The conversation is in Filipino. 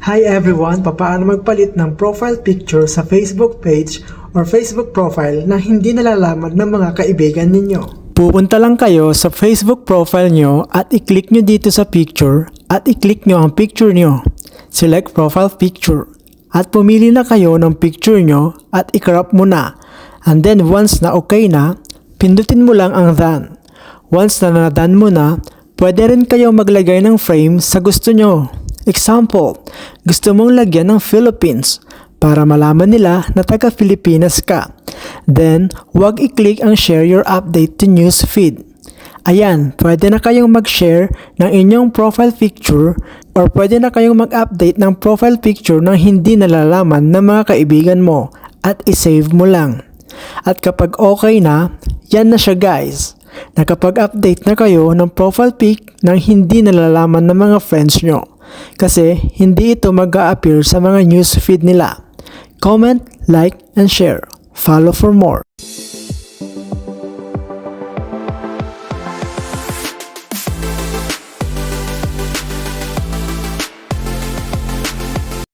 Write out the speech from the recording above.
Hi everyone! Papaano magpalit ng profile picture sa Facebook page or Facebook profile na hindi nalalaman ng mga kaibigan ninyo? Pupunta lang kayo sa Facebook profile nyo at i-click nyo dito sa picture at i-click nyo ang picture nyo. Select profile picture at pumili na kayo ng picture nyo at i-crop mo na. And then once na okay na, pindutin mo lang ang done. Once na na-done mo na, pwede rin kayo maglagay ng frame sa gusto nyo. Example, gusto mong lagyan ng Philippines para malaman nila na taga Pilipinas ka. Then, huwag i-click ang share your update to news feed. Ayan, pwede na kayong mag-share ng inyong profile picture or pwede na kayong mag-update ng profile picture nang hindi nalalaman ng mga kaibigan mo at i-save mo lang. At kapag okay na, yan na siya guys. Nakapag-update na kayo ng profile pic nang hindi nalalaman ng mga friends nyo. Kasi hindi ito mag appear sa mga news feed nila. Comment, like, and share. Follow for more.